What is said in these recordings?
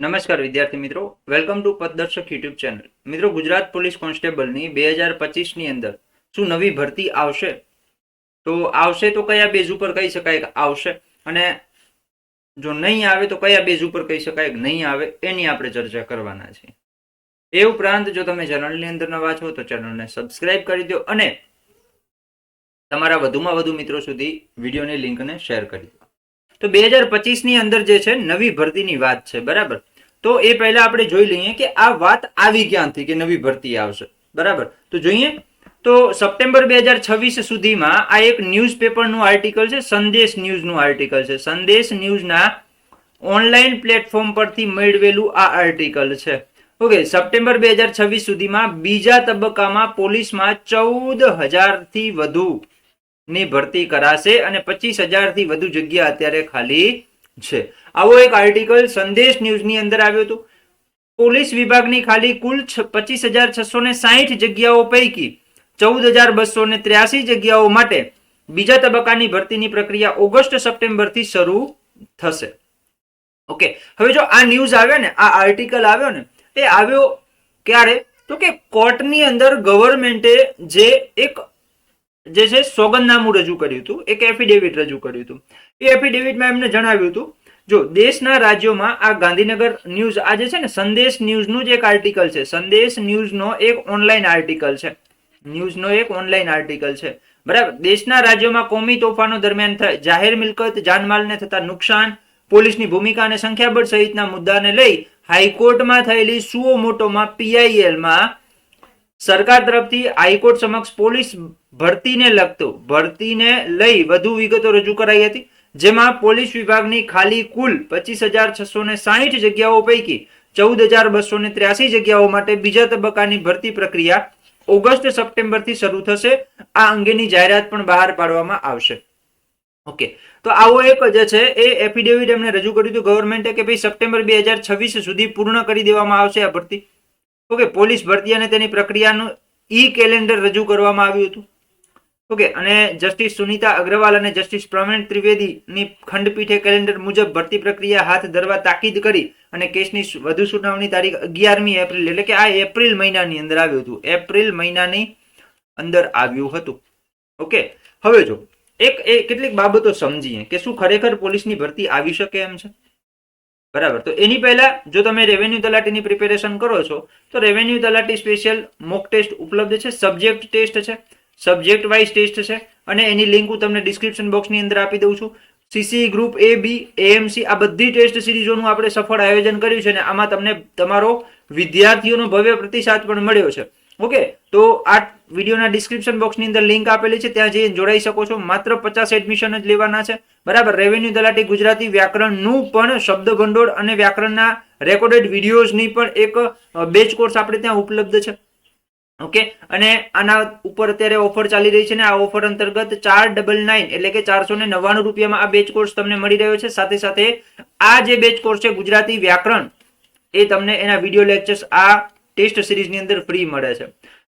નમસ્કાર વિદ્યાર્થી મિત્રો. Welcome to Padadarshak YouTube channel મિત્રો, ગુજરાત પોલીસ કોન્સ્ટેબલની બે હજાર પચીસની અંદર શું નવી ભરતી આવશે? તો આવશે તો કયા બેઝ ઉપર કહી શકાય આવશે? અને જો નહીં આવે તો કયા બેઝ ઉપર કહી શકાય નહીં આવે? એની આપણે ચર્ચા કરવાના છે એ ઉપરાંત જો તમે ચેનલની અંદર નવા છો તો ચેનલને સબસ્ક્રાઇબ કરી દો અને તમારા વધુમાં વધુ મિત્રો સુધી વિડીયોની લિંકને શેર કરી દો. તો બે હજાર પચીસની અંદર જે છે નવી ભરતીની વાત છે, બરાબર? તો એ પહેલા આપણે જોઈ લઈએ કે આ વાત આવી ક્યાંથી કે નવી ભરતી આવશે. બરાબર? તો જોઈએ. તો સપ્ટેમ્બર બે હજાર છવ્વીસ સુધીમાં આ એક ન્યૂઝપેપરનું આર્ટિકલ છે, સંદેશ ન્યૂઝનું આર્ટિકલ છે. સંદેશ ન્યૂઝના ઓનલાઈન પ્લેટફોર્મ પરથી મેળવેલું આ આર્ટિકલ છે. ઓકે, સપ્ટેમ્બર બે હજાર છવ્વીસ સુધીમાં બીજા તબક્કામાં પોલીસમાં ચૌદ હજારથી વધુની ભરતી કરાશે અને પચીસ હજારથી વધુ જગ્યા અત્યારે ખાલી છે. આવો એક આર્ટિકલ સંદેશ ન્યૂઝની અંદર આવ્યો હતો. પોલીસ વિભાગની ખાલી કુલ પચીસ હજાર છસો ને સાહીઠ જગ્યાઓ પૈકી ચૌદ હજાર બસો ને ત્ર્યાસી જગ્યાઓ માટે બીજા તબક્કાની ભરતીની પ્રક્રિયા ઓગસ્ટ સપ્ટેમ્બરથી શરૂ થશે. ઓકે, હવે જો આ ન્યૂઝ આવ્યો ને, આ આર્ટિકલ આવ્યો ને, એ આવ્યો ક્યારે? તો કે કોર્ટની અંદર ગવર્મેન્ટે જે એક જે છે સોગંદનામું રજૂ કર્યું હતું, એક એફિડેવિટ રજૂ કર્યું હતું. એ એફિડેવિટમાં એમને જણાવ્યું હતું, જો દેશના રાજ્યોમાં આ ગાંધીનગર ન્યૂઝ આ જે છે ને સંદેશ ન્યૂઝનું જ એક આર્ટિકલ છે, સંદેશ ન્યૂઝનો એક ઓનલાઈન આર્ટિકલ છે. ન્યૂઝનો એક ઓનલાઈન આર્ટિકલ છે. બરાબર? દેશના રાજ્યોમાં કોમી તોફાનો દરમિયાન જાહેર મિલકત, જાનમાલને થતા નુકસાન, પોલીસની ભૂમિકા અને સંખ્યાબળ સહિતના મુદ્દાને લઈ હાઈકોર્ટમાં થયેલી સુઓ મોટોમાં પીઆઈએલમાં સરકાર તરફથી હાઈકોર્ટ સમક્ષ પોલીસ ભરતીને લગતું, ભરતીને લઈ વધુ વિગતો રજૂ કરાઈ હતી, જેમાં પોલીસ વિભાગની ખાલી કુલ પચીસ હજાર છસો ને સાહીઠ જગ્યાઓ પૈકી ચૌદ હજાર બસો ને ત્ર્યાસી જગ્યાઓ માટે બીજા તબક્કાની ભરતી પ્રક્રિયા ઓગસ્ટ સપ્ટેમ્બરથી શરૂ થશે. આ અંગેની જાહેરાત પણ બહાર પાડવામાં આવશે. ઓકે, તો આવો એક જે છે, એ એફિડેવિટ એમને રજૂ કર્યું હતું ગવર્મેન્ટે કે ભાઈ સપ્ટેમ્બર બે હજાર છવ્વીસ સુધી પૂર્ણ કરી દેવામાં આવશે આ ભરતી. ઓકે, પોલીસ ભરતી અને તેની પ્રક્રિયાનું ઈ કેલેન્ડર રજૂ કરવામાં આવ્યું હતું. ઓકે, અને જસ્ટિસ સુનિતા અગ્રવાલ અને જસ્ટિસ પ્રવીણ ત્રિવેદીની ખંડપીઠે કેલેન્ડર મુજબ ભરતી પ્રક્રિયા હાથ ધરવા તાકીદ કરી અને કેસની વધુ સુનાવણી તારીખ અગિયારમી એપ્રિલ, એટલે કે આ એપ્રિલ મહિનાની અંદર આવ્યું હતું. એપ્રિલ મહિનાની અંદર આવ્યું હતું. ઓકે, હવે જો, એક, એ કેટલીક બાબતો સમજીએ કે શું ખરેખર પોલીસની ભરતી આવી શકે એમ છે? બરાબર, તો એની પહેલા જો તમે રેવન્યુ તલાટીની પ્રિપેરેશન કરો છો, તો રેવન્યુ તલાટી સ્પેશિયલ મોક ટેસ્ટ ઉપલબ્ધ છે, સબ્જેક્ટ ટેસ્ટ છે. સબ્જેક્ટ વાઇઝ ટેસ્ટ છે અને એની લિંક હું તમને ડિસ્ક્રિપ્શન બોક્સની અંદર આપી દઉં છું. CC group A B AMC આ બધી ટેસ્ટ સિરીઝોનું આપણે સફળ આયોજન કર્યું છે અને આમાં તમને તમારો વિદ્યાર્થીઓનો ભવ્ય પ્રતિસાદ પણ મળ્યો છે. ઓકે તો આ વિડીયોના ડિસ્ક્રિપ્શન બોક્સની અંદર લિંક આપેલી છે. ત્યાં જઈને જોડાઈ શકો છો. માત્ર પચાસ એડમિશન જ લેવાના છે. બરાબર રેવન્યુ તલાટી ગુજરાતી વ્યાકરણનું પણ શબ્દ ભંડોળ અને વ્યાકરણના રેકોર્ડેડ વિડીયોઝની પણ એક બેચ કોર્સ આપણે ત્યાં ઉપલબ્ધ છે. ઓકે અને આના ઉપર અત્યારે ઓફર ચાલી રહી છે ને, આ ઓફર અંતર્ગત ચાર ડબલ નાઇન એટલે કે ચારસો ને નવ્વાણું રૂપિયામાં આ બેચ કોર્સ તમને મળી રહ્યો છે. સાથે સાથે આ જે બેચ કોર્સ છે, ગુજરાતી વ્યાકરણ, એ તમને એના વીડિયો લેક્ચર્સ આ ટેસ્ટ સિરીઝની અંદર ફ્રી મળે છે.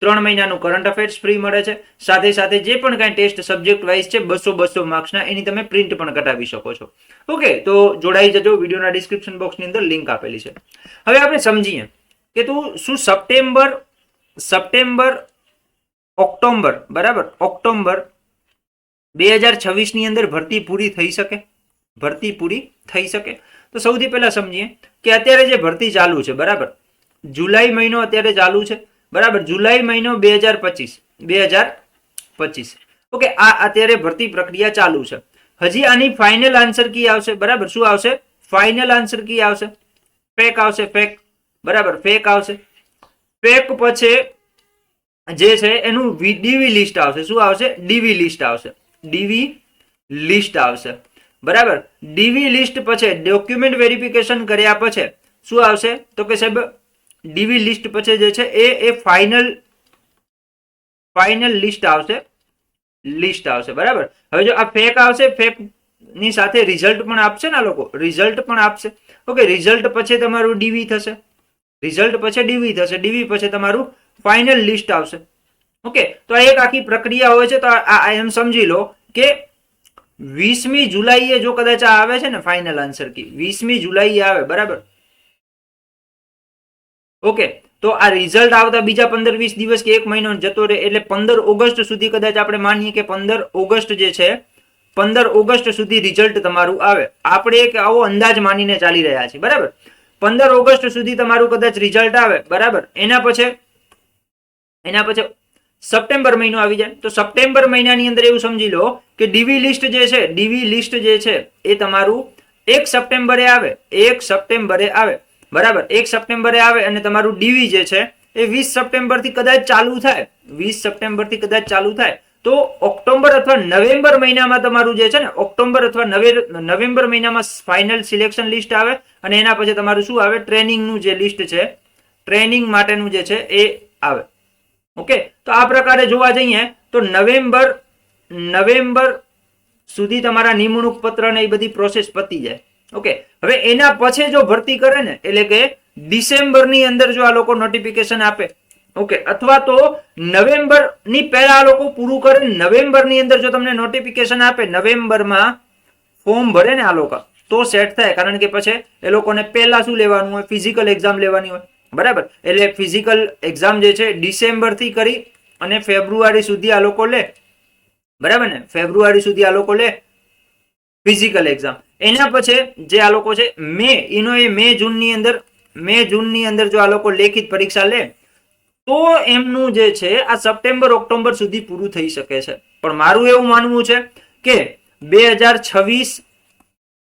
ત્રણ મહિનાનું કરંટ અફેર્સ ફ્રી મળે છે. સાથે સાથે જે પણ કાંઈ ટેસ્ટ સબ્જેક્ટ વાઇઝ છે, બસો બસો માર્ક્સના એની તમે પ્રિન્ટ પણ કઢાવી શકો છો. ઓકે તો જોડાઈ જજો, વિડીયોના ડિસ્ક્રિપ્શન બોક્સની અંદર લિંક આપેલી છે. હવે આપણે સમજીએ કે તું શું સપ્ટેમ્બર સપ્ટેમ્બર ઓક્ટોબર બરાબર? ઓક્ટોબર બે હજાર છવ્વીસની અંદર ભરતી પૂરી થઈ શકે? ભરતી પૂરી થઈ શકે? તો સૌથી પહેલાં સમજીએ કે અત્યારે જે ભરતી ચાલુ છે, બરાબર? જુલાઈ મહિનો અત્યારે ચાલુ છે, બરાબર? જુલાઈ મહિનો બે હજાર પચીસ, બે હજાર પચીસ. ઓકે, આ અત્યારે ભરતી પ્રક્રિયા ચાલુ છે. હજી આની ફાઇનલ આન્સર કી આવશે, બરાબર? શું આવશે? ફાઇનલ આન્સર કી આવશે? ફેક આવશે ફેક બરાબર? ફેક આવશે. ફેક પછી જે છે એનું ડીવી લિસ્ટ આવશે. શું આવશે? ડીવી લિસ્ટ આવશે. ડીવી લિસ્ટ આવશે. બરાબર? ડીવી લિસ્ટ પછી ડોક્યુમેન્ટ વેરિફિકેશન કર્યા પછી શું આવશે? તો કે સાહેબ, ડીવી લિસ્ટ પછી જે છે એ એ ફાઇનલ ફાઇનલ લિસ્ટ આવશે. લિસ્ટ આવશે. બરાબર? હવે જો આ ફેક આવશે ફેકની સાથે રિઝલ્ટ પણ આપશે ને આ લોકો? રિઝલ્ટ પણ આપશે. ઓકે, રિઝલ્ટ પછી તમારું ડીવી થશે. રિઝલ્ટ પછી ડીવી થશે. ડીવી પછી તમારું ફાઇનલ લિસ્ટ આવશે. ઓકે, તો આ એક આખી પ્રક્રિયા હોય છે. તો આ એમ સમજી લો કે વીસમી જુલાઈએ જો કદાચ આ આવે છે ને ફાઇનલ આન્સર કી, વીસમી જુલાઈએ આવે, બરાબર? ઓકે, તો આ રિઝલ્ટ આવતા બીજા પંદર વીસ દિવસ કે એક મહિનો જતો રહે એટલે પંદર ઓગસ્ટ સુધી કદાચ આપણે માનીએ કે પંદર ઓગસ્ટ જે છે, પંદર ઓગસ્ટ સુધી રિઝલ્ટ તમારું આવે. આપણે એક આવો અંદાજ માનીને ચાલી રહ્યા છીએ, બરાબર? પંદર ઓગસ્ટ સુધી તમારું કદાચ રિઝલ્ટ આવે, બરાબર? એના પછી એના પછી સપ્ટેમ્બર મહિનો આવી જાય. તો સપ્ટેમ્બર મહિનાની અંદર એવું સમજી લો કે ડીવી લિસ્ટ જે છે ડીવી લિસ્ટ જે છે, એ તમારું એક સપ્ટેમ્બરે આવે, એક સપ્ટેમ્બરે આવે, બરાબર? એક સપ્ટેમ્બરે આવે અને તમારું ડીવી જે છે, એ વીસ સપ્ટેમ્બરથી કદાચ ચાલુ થાય. વીસ સપ્ટેમ્બરથી કદાચ ચાલુ થાય. તો ઓક્ટોબર અથવા નવેમ્બર મહિનામાં તમારું જે છે ને, ઓક્ટોબર અથવા નવે નવેમ્બર મહિનામાં ફાઇનલ સિલેક્શન લિસ્ટ આવે અને એના પછી તમારું શું આવે? ટ્રેનિંગનું જે લિસ્ટ છે, ટ્રેનિંગ માટેનું જે છે એ આવે. ઓકે? તો આ પ્રકારે જોવા જઈએ તો નવેમ્બર નવેમ્બર સુધી તમારા નિમણૂક પત્ર ને એ બધી પ્રોસેસ પતી જાય. ઓકે? હવે એના પછી જો ભરતી કરે ને, એટલે કે ડિસેમ્બરની અંદર જો આ લોકો નોટિફિકેશન આપે ઓકે, અથવા તો નવેમ્બરની પહેલા આ લોકો પૂરું કરે નવેમ્બરની અંદર જો તમને નોટિફિકેશન આપે, નવેમ્બરમાં ફોર્મ ભરે ને આ લોકો, તો સેટ થાય. કારણ કે પછી એ લોકોને પહેલા શું લેવાનું હોય? ફિઝિકલ એક્ઝામ લેવાની હોય. બરાબર? એટલે ફિઝિકલ એક્ઝામ જે છે, ડિસેમ્બરથી કરી અને ફેબ્રુઆરી સુધી આ લોકો લે. બરાબર ને? ફેબ્રુઆરી સુધી આ લોકો લે ફિઝિકલ એક્ઝામ એના પછી જે આ લોકો છે, મે, એનો એ મે જૂનની અંદર, મે જૂનની અંદર જો આ લોકો લેખિત પરીક્ષા લે તો એમનું જે છે, આ સપ્ટેમ્બર ઓક્ટોબર સુધી પૂરું થઈ શકે છે. પણ મારું એવું માનવું છે કે બે હજાર છવ્વીસ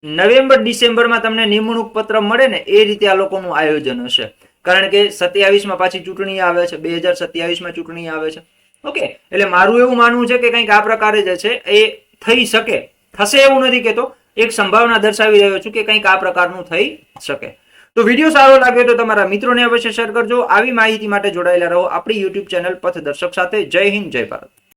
નવેમ્બર, ડિસેમ્બરમાં તમને નિમણૂક પત્ર મળે ને, એ રીતે આ લોકોનું આયોજન હશે. કારણ કે સત્યાવીસમાં પાછી ચૂંટણી આવે છે, બે હજાર સત્યાવીસમાં ચૂંટણી આવે છે. ઓકે, એટલે મારું એવું માનવું છે કે કંઈક આ પ્રકારે જે છે, એ થઈ શકે. થશે એવું નથી કહેતો એક સંભાવના દર્શાવી રહ્યો છું કે કંઈક આ પ્રકારનું થઈ શકે. તો વીડિયો સારો લાગ્યો તો તમારા મિત્રોને અવશ્ય શેર કરજો. આવી માહિતી માટે જોડાયેલા રહો આપણી યુટ્યુબ ચેનલ પથદર્શક સાથે. જય હિન્દ, જય ભારત.